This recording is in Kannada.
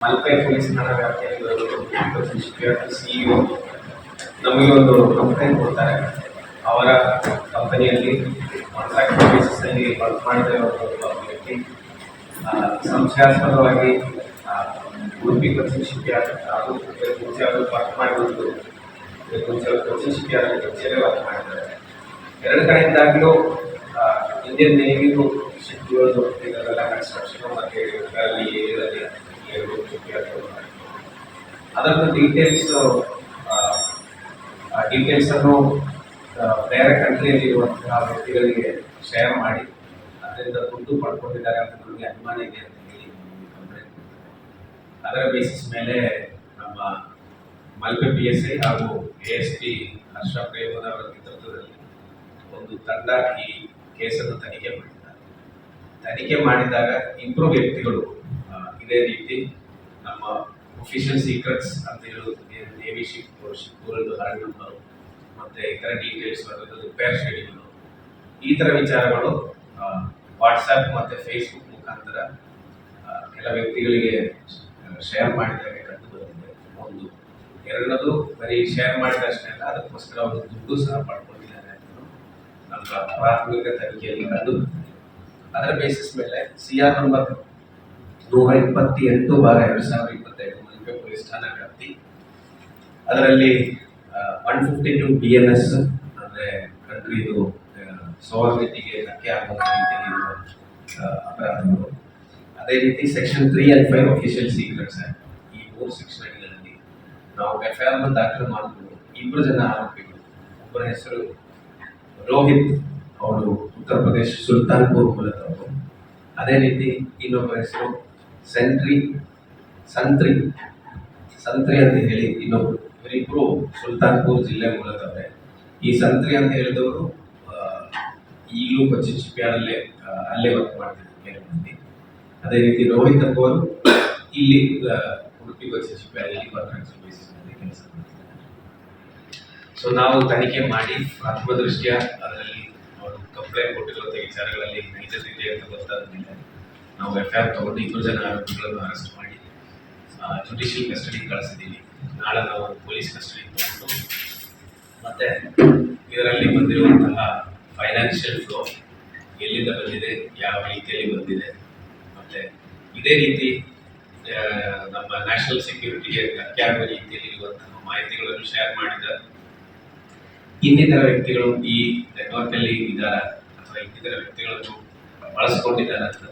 ಮಲ್ಪೆ ಪೊಲೀಸ್ ಠಾಣಾ ವ್ಯಾಪ್ತಿಯಲ್ಲಿ ಸಿಇಒ ನಮಗೆ ಒಂದು ಕಂಪ್ಲೇಂಟ್ ಕೊಡ್ತಾರೆ ಅವರ ಕಂಪನಿಯಲ್ಲಿ ಕಾಂಟ್ರಾಕ್ಟ್ ಬೇಸಿಸಲ್ಲಿ ವರ್ಕ್ ಮಾಡಿದ ಒಬ್ಬ ವ್ಯಕ್ತಿ ಆ, ಸಂಶಯಾಸ್ಪದವಾಗಿ ಆ, ಉಡುಪಿ ಕೊಚ್ಚಿನ್ ಶಿಪ್ಯಾರ್ಡ್ ಹಾಗೂ ಮುಂಚೆ ಅವರು ವರ್ಕ್ ಮಾಡಿದ್ದು ಮುಂಚೆ ಅವರು ಕೊಚ್ಚಿನ್ ಶಿಪ್ಯಾರ್ಡ್ ಮುಂಚೆನೇ ವರ್ಕ್ ಮಾಡಿದ್ದಾರೆ ಎರಡು ಕಡೆಯಿಂದಾಗಲೂ ಆ, ಇಂಡಿಯನ್ ನೇವಿಗೂ ಶಿಪ್ಗಳು ಇದೆಲ್ಲ ಕನ್ಸ್ಟ್ರಕ್ಷನ್ ಮತ್ತು ಅಲ್ಲಿ ಅದರದ್ದು ಡೀಟೇಲ್ಸ್ ಡೀಟೇಲ್ಸನ್ನು ಬೇರೆ ಕಂಟ್ರಿಯಲ್ಲಿ ಇರುವಂತಹ ವ್ಯಕ್ತಿಗಳಿಗೆ ಶೇರ್ ಮಾಡಿ, ಅದರಿಂದ ದುಡ್ಡು ಪಡ್ಕೊಂಡಿದ್ದಾರೆ ಅಂತ ನಮಗೆ ಅನುಮಾನ ಇದೆ ಅಂತ ಹೇಳಿ ಅದರ ಬೇಸಿಸ್ ಮೇಲೆ ನಮ್ಮ ಮಲ್ಪೆ ಪಿ ಎಸ್ ಐ ಹಾಗೂ ಎ ಎಸ್ ಪಿ ಹರ್ಷ ಪ್ರೇಮದ ನೇತೃತ್ವದಲ್ಲಿ ಒಂದು ತಂಡ ಈ ಕೇಸನ್ನು ತನಿಖೆ ಮಾಡಿದ್ದಾರೆ. ತನಿಖೆ ಮಾಡಿದಾಗ ಇಬ್ಬರು ವ್ಯಕ್ತಿಗಳು ಇದೇ ರೀತಿ ನಮ್ಮ ಒಫಿಷಿಯಲ್ ಸೀಕ್ರೆಟ್ಸ್ ಅಂತ ಹೇಳೋದು ನೇವಿ ಶಿಪ್ ಶಿಪ್ಗಳದ್ದು ಹರಡ್ ನಂಬರು ಮತ್ತು ಇತರ ಡೀಟೇಲ್ಸ್ ಬರೋದು ರಿಪೇರ್ ಶೆಡ್ಯೂಲು ಈ ಥರ ವಿಚಾರಗಳು ವಾಟ್ಸಪ್ ಮತ್ತು ಫೇಸ್ಬುಕ್ ಮುಖಾಂತರ ಕೆಲ ವ್ಯಕ್ತಿಗಳಿಗೆ ಶೇರ್ ಮಾಡಿದಾಗ ಕಂಡು ಬಂದಿದೆ. ಒಂದು, ಎರಡನೇದು, ಬರೀ ಶೇರ್ ಮಾಡಿದಷ್ಟೇ ಅಲ್ಲ, ಅದಕ್ಕೋಸ್ಕರ ಅವರು ದುಡ್ಡು ಸಹ ಪಡ್ಕೊಂಡಿದ್ದಾರೆ ಅಂತ ನಮ್ಮ ಪ್ರಾಥಮಿಕ ತನಿಖೆಯಲ್ಲಿ ಕಂಡು ಅದರ ಬೇಸಿಸ್ ಮೇಲೆ ಸಿ ಆರ್ ನಂಬರ್ ನೂರ ಇಪ್ಪತ್ತೆಂಟು ಬಾರ ಎರಡು ಸಾವಿರದ ಮಲ್ಪೆ ವ್ಯಾಪ್ತಿ ಅದರಲ್ಲಿ one fifty two B N S ಅಂದರೆ ಕಂಟ್ರಿದು ಸೋವರ್ನಿಟಿಗೆ ಧಕ್ಕೆ ರೀತಿಯಲ್ಲಿ ಅಪರಾಧಗಳು. ಅದೇ ರೀತಿ section three and five official secrets ಈ ಮೂರು ಸೆಕ್ಷನ್ ಅಡಿಗಳಲ್ಲಿ ನಾವು ಎಫ್ ಐ ಆರ್ ದಾಖಲು ಮಾಡಿಕೊಂಡು ಇಬ್ಬರು ಜನ ಆರೋಪಿಗಳು, ಒಬ್ಬರ ಹೆಸರು ರೋಹಿತ್ ಅವರು ಉತ್ತರ ಪ್ರದೇಶ ಸುಲ್ತಾನ್ಪುರ್ ಮೂಲದವರು ಅದೇ ರೀತಿ ಇನ್ನೊಬ್ಬರ ಹೆಸರು ಸೆಂಟ್ರಿ ಸಂತ್ರಿ ಸಂತ್ರಿ ಅಂತ ಹೇಳಿ ಇನ್ನೊಬ್ರು ಇವರಿಬ್ಬರು ಸುಲ್ತಾನ್ಪುರ್ ಜಿಲ್ಲೆ ಮೂಲದವರೇ. ಈ ಸಂತ್ರಿ ಅಂತ ಹೇಳಿದವರು ಈಗಲೂ ಕೊಚ್ಚಿ ಶಿಪ್ಯಾರ್ಡಲ್ಲೇ ಅಲ್ಲೇ ವರ್ಕ್ ಮಾಡ್ತಿದ್ರು ಬೇರೆ ಅದೇ ರೀತಿ ರೋಹಿತ್ ಅಪ್ಪವರು ಇಲ್ಲಿ ಉಡುಪಿ ಉಡುಪಿ ಕೊಚ್ಚಿನ್ ಕಾನ್ಫರೆನ್ಸ್ ಬೇಸಿಸ್ ಬೇಸಿಸ್ನಲ್ಲಿ ಕೆಲಸ ಮಾಡ್ತಿದ್ದಾರೆ. ಸೊ ನಾವು ತನಿಖೆ ಮಾಡಿ ಪ್ರಥಮ ದೃಷ್ಟಿಯ ಅದರಲ್ಲಿ ಅವರು ಕಂಪ್ಲೇಂಟ್ ಕೊಟ್ಟಿರುವಂಥ ವಿಚಾರಗಳಲ್ಲಿ ನೈಜತೆ ಅಂತ ಗೊತ್ತಾದ ಮೇಲೆ ನಾವು ಎಫ್ ಐ ತಗೊಂಡು ಇಬ್ಬರು ಜನ ಆರೋಪಿಗಳನ್ನು ಅರೆಸ್ಟ್ ಮಾಡಿ ಜುಡಿಷಿಯಲ್ ಕಸ್ಟಡಿಗೆ ಕಳಿಸಿದ್ದೀವಿ ನಾಳೆ ನಾವು ಪೊಲೀಸ್ ಕಸ್ಟಡಿಗೆ ತಗೊಂಡು ಮತ್ತೆ ಇದರಲ್ಲಿ ಬಂದಿರುವಂತಹ ಫೈನಾನ್ಷಿಯಲ್ ಫ್ಲೋ ಎಲ್ಲಿಂದ ಬಂದಿದೆ, ಯಾವ ರೀತಿಯಲ್ಲಿ ಬಂದಿದೆ, ಮತ್ತೆ ಇದೇ ರೀತಿ ನಮ್ಮ ನ್ಯಾಷನಲ್ ಸೆಕ್ಯೂರಿಟಿಗೆ ಧಕ್ಕೆ ರೀತಿಯಲ್ಲಿ ಇರುವಂತಹ ಮಾಹಿತಿಗಳನ್ನು ಶೇರ್ ಮಾಡಿದ್ದಾರೆ ಇನ್ನಿತರ ವ್ಯಕ್ತಿಗಳು ಈ ನೆಟ್ವರ್ಕ್ ಅಲ್ಲಿ ಇದ್ದಾರಾ, ಅಥವಾ ಇನ್ನಿತರ ವ್ಯಕ್ತಿಗಳನ್ನು ಬಳಸ್ಕೊಂಡಿದ್ದಾರೆ ಅಂತ